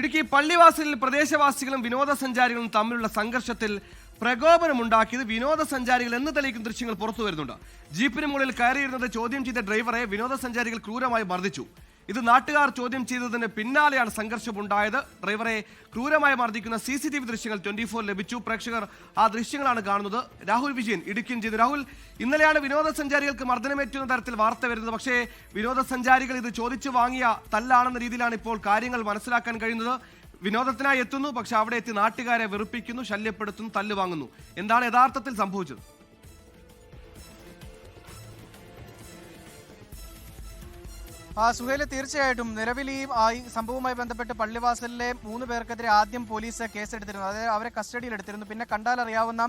ഇടുക്കി പള്ളിവാസലിൽ പ്രദേശവാസികളും വിനോദസഞ്ചാരികളും തമ്മിലുള്ള സംഘർഷത്തിൽ പ്രകോപനമുണ്ടാക്കിയത് വിനോദസഞ്ചാരികൾ എന്ന് തെളിയിക്കുന്ന ദൃശ്യങ്ങൾ പുറത്തു വരുന്നുണ്ട് ജീപ്പിന് മുകളിൽ കയറിയിരുന്നത് ചോദ്യം ചെയ്ത ഡ്രൈവറെ വിനോദസഞ്ചാരികൾ ക്രൂരമായി മർദ്ദിച്ചു. ഇത് നാട്ടുകാർ ചോദ്യം ചെയ്തതിന് പിന്നാലെയാണ് സംഘർഷമുണ്ടായത്. ഡ്രൈവറെ ക്രൂരമായി മർദ്ദിക്കുന്ന സി സി ടി വി ദൃശ്യങ്ങൾ ട്വന്റി ഫോർ ലഭിച്ചു. പ്രേക്ഷകർ ആ ദൃശ്യങ്ങളാണ് കാണുന്നത്. രാഹുൽ വിജയൻ ഇടുക്കിയും ചെയ്തു. രാഹുൽ ഇന്നലെയാണ് വിനോദസഞ്ചാരികൾക്ക് മർദ്ദനമേറ്റുന്ന തരത്തിൽ വാർത്ത വരുന്നത്. പക്ഷേ വിനോദസഞ്ചാരികൾ ഇത് ചോദിച്ചു വാങ്ങിയ തല്ലാണെന്ന രീതിയിലാണ് ഇപ്പോൾ കാര്യങ്ങൾ മനസ്സിലാക്കാൻ കഴിയുന്നത്. വിനോദത്തിനായി എത്തുന്നു പക്ഷെ അവിടെ എത്തി നാട്ടുകാരെ വെറുപ്പിക്കുന്നു ശല്യപ്പെടുത്തുന്നു തല്ലുവാങ്ങുന്നു എന്താണ് യഥാർത്ഥത്തിൽ സംഭവിച്ചത്? സുഹേൽ തീർച്ചയായിട്ടും നിലവിൽ ഈ സംഭവവുമായി ബന്ധപ്പെട്ട് പള്ളിവാസലിലെ മൂന്ന് പേർക്കെതിരെ ആദ്യം പോലീസ് കേസെടുത്തിരുന്നു. അതായത് അവരെ കസ്റ്റഡിയിൽ എടുത്തിരുന്നു പിന്നെ കണ്ടാലറിയാവുന്ന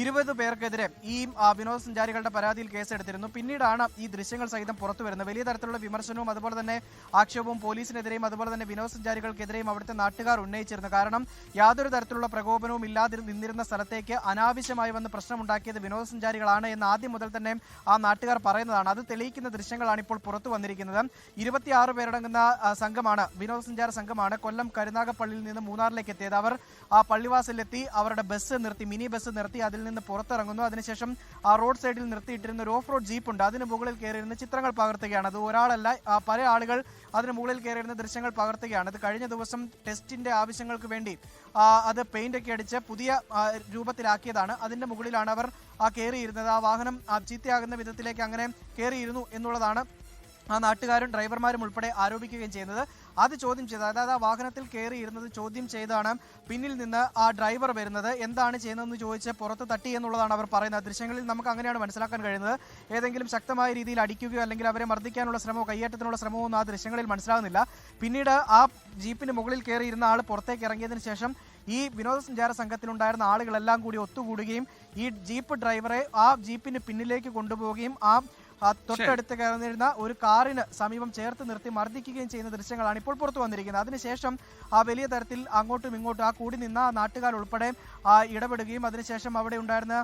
ഇരുപത് പേർക്കെതിരെ ഈ വിനോദസഞ്ചാരികളുടെ പരാതിയിൽ കേസെടുത്തിരുന്നു. പിന്നീടാണ് ഈ ദൃശ്യങ്ങൾ സഹിതം പുറത്തു വരുന്നത്. വലിയ തരത്തിലുള്ള വിമർശനവും അതുപോലെ തന്നെ ആക്ഷേപവും പോലീസിനെതിരെയും അതുപോലെ തന്നെ വിനോദസഞ്ചാരികൾക്കെതിരെയും അവിടുത്തെ നാട്ടുകാർ ഉന്നയിച്ചിരുന്നു. കാരണം യാതൊരു തരത്തിലുള്ള പ്രകോപനവും ഇല്ലാതെ നിന്നിരുന്ന സ്ഥലത്തേക്ക് അനാവശ്യമായി വന്ന് പ്രശ്നമുണ്ടാക്കിയത് വിനോദസഞ്ചാരികളാണ് എന്ന് ആദ്യം മുതൽ തന്നെ ആ നാട്ടുകാർ പറയുന്നതാണ്. അത് തെളിയിക്കുന്ന ദൃശ്യങ്ങളാണ് ഇപ്പോൾ പുറത്തു വന്നിരിക്കുന്നത്. ഇരുപത്തിയാറ് പേരടങ്ങുന്ന സംഘമാണ് വിനോദസഞ്ചാര സംഘമാണ് കൊല്ലം കരുനാഗപ്പള്ളിയിൽ നിന്ന് മൂന്നാറിലേക്ക് എത്തിയത്. അവർ ആ പള്ളിവാസലിലെത്തി അവരുടെ ബസ് നിർത്തി മിനി ബസ് നിർത്തി അതിൽ നിന്ന് പുറത്തിറങ്ങുന്നു. അതിനുശേഷം ആ റോഡ് സൈഡിൽ നിർത്തിയിട്ടിരുന്ന ഒരു ഓഫ് റോഡ് ജീപ്പ് ഉണ്ട്. അതിന് മുകളിൽ കയറിയിരുന്ന ചിത്രങ്ങൾ പകർത്തുകയാണ്. അത് ഒരാളല്ല പല ആളുകൾ അതിന് മുകളിൽ കയറിയിരുന്ന ദൃശ്യങ്ങൾ പകർത്തുകയാണ്. അത് കഴിഞ്ഞ ദിവസം ടെസ്റ്റിന്റെ ആവശ്യങ്ങൾക്ക് വേണ്ടി അത് പെയിന്റ് ഒക്കെ അടിച്ച് പുതിയ രൂപത്തിലാക്കിയതാണ്. അതിന്റെ മുകളിലാണ് അവർ ആ കയറിയിരുന്നത്. ആ വാഹനം ചീത്തയാകുന്ന വിധത്തിലേക്ക് അങ്ങനെ കയറിയിരുന്നു എന്നുള്ളതാണ് ആ നാട്ടുകാരും ഡ്രൈവർമാരും ഉൾപ്പെടെ ആരോപിക്കുകയും ചെയ്യുന്നത്. അത് ചോദ്യം ചെയ്ത് അതായത് ആ വാഹനത്തിൽ കയറിയിരുന്നത് ചോദ്യം ചെയ്താണ് പിന്നിൽ നിന്ന് ആ ഡ്രൈവർ വരുന്നത്. എന്താണ് ചെയ്യുന്നതെന്ന് ചോദിച്ച് പുറത്ത് തട്ടി എന്നുള്ളതാണ് അവർ പറയുന്നത്. ദൃശ്യങ്ങളിൽ നമുക്ക് അങ്ങനെയാണ് മനസ്സിലാക്കാൻ കഴിയുന്നത്. ഏതെങ്കിലും ശക്തമായ രീതിയിൽ അടിക്കുകയോ അല്ലെങ്കിൽ അവരെ മർദ്ദിക്കാനുള്ള ശ്രമമോ കയ്യേറ്റത്തിനുള്ള ശ്രമമോ ഒന്നും ആ ദൃശ്യങ്ങളിൽ മനസ്സിലാകുന്നില്ല. പിന്നീട് ആ ജീപ്പിന് മുകളിൽ കയറിയിരുന്ന ആൾ പുറത്തേക്ക് ഇറങ്ങിയതിന് ശേഷം ഈ വിനോദസഞ്ചാര സംഘത്തിലുണ്ടായിരുന്ന ആളുകളെല്ലാം കൂടി ഒത്തുകൂടുകയും ഈ ജീപ്പ് ഡ്രൈവറെ ആ ജീപ്പിന് പിന്നിലേക്ക് കൊണ്ടുപോവുകയും ആ തൊട്ടടുത്ത് കയറുന്നിരുന്ന ഒരു കാറിന് സമീപം ചേർത്ത് നിർത്തി മർദ്ദിക്കുകയും ചെയ്യുന്ന ദൃശ്യങ്ങളാണ് ഇപ്പോൾ പുറത്തു വന്നിരിക്കുന്നത്. അതിനുശേഷം ആ വലിയ തരത്തിൽ അങ്ങോട്ടും ഇങ്ങോട്ടും ആ കൂടി നിന്ന നാട്ടുകാർ ഉൾപ്പെടെ ഇടപെടുകയും അതിനുശേഷം അവിടെ ഉണ്ടായിരുന്ന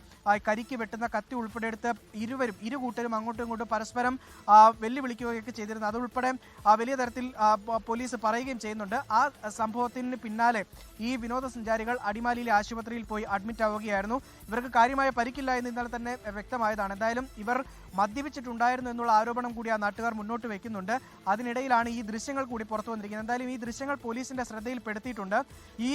കരിക്ക് വെട്ടുന്ന കത്തി ഉൾപ്പെടെ എടുത്ത് ഇരുവരും ഇരു കൂട്ടരും അങ്ങോട്ടും ഇങ്ങോട്ടും പരസ്പരം വെല്ലുവിളിക്കുകയൊക്കെ ചെയ്തിരുന്നു. അതുൾപ്പെടെ ആ വലിയ തരത്തിൽ പോലീസ് പറയുകയും ചെയ്യുന്നുണ്ട്. ആ സംഭവത്തിന് പിന്നാലെ ഈ വിനോദസഞ്ചാരികൾ അടിമാലിയിലെ ആശുപത്രിയിൽ പോയി അഡ്മിറ്റ് ആവുകയായിരുന്നു. ഇവർക്ക് കാര്യമായ പരിക്കില്ല എന്ന് ഇന്നലെ തന്നെ വ്യക്തമായതാണ്. എന്തായാലും ഇവർ മദ്യപിച്ചിട്ടുണ്ടായിരുന്നു എന്നുള്ള ആരോപണം കൂടി ആ നാട്ടുകാർ മുന്നോട്ട് വെക്കുന്നുണ്ട്. അതിനിടയിലാണ് ഈ ദൃശ്യങ്ങൾ കൂടി പുറത്തു വന്നിരിക്കുന്നത്. എന്തായാലും ഈ ദൃശ്യങ്ങൾ പോലീസിന്റെ ശ്രദ്ധയിൽപ്പെടുത്തിയിട്ടുണ്ട്. ഈ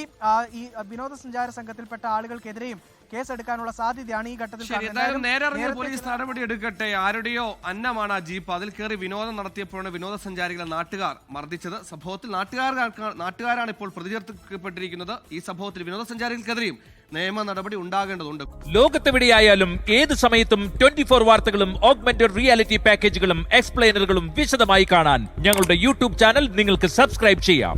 ഈ വിനോദസഞ്ചാര സംഘത്തിൽപ്പെട്ട ആളുകൾക്കെതിരെയും കേസെടുക്കാനുള്ള സാധ്യതയാണ് ഈ ഘട്ടത്തിൽ. നേരെ പോലീസ് നടപടി എടുക്കട്ടെ. ആരുടെയോ അന്നമാണ് ആ ജീപ്പ്. അതിൽ കയറി വിനോദം നടത്തിയപ്പോഴാണ് വിനോദസഞ്ചാരികളെ നാട്ടുകാർ മർദ്ദിച്ചത്. സംഭവത്തിൽ നാട്ടുകാരാണ് ഇപ്പോൾ പ്രതിചേർക്കപ്പെട്ടിരിക്കുന്നത്. ഈ സംഭവത്തിൽ വിനോദസഞ്ചാരികൾക്കെതിരെയും നിയമ നടപടി ഉണ്ടാകേണ്ടതുണ്ട്. ലോകത്തെവിടെയായാലും ഏത് സമയത്തും ട്വന്റി ഫോർ വാർത്തകളും ഓഗ്മെന്റഡ് റിയാലിറ്റി പാക്കേജുകളും എക്സ്പ്ലെയിനറുകളും വിശദമായി കാണാൻ ഞങ്ങളുടെ യൂട്യൂബ് ചാനൽ നിങ്ങൾക്ക് സബ്സ്ക്രൈബ് ചെയ്യാം.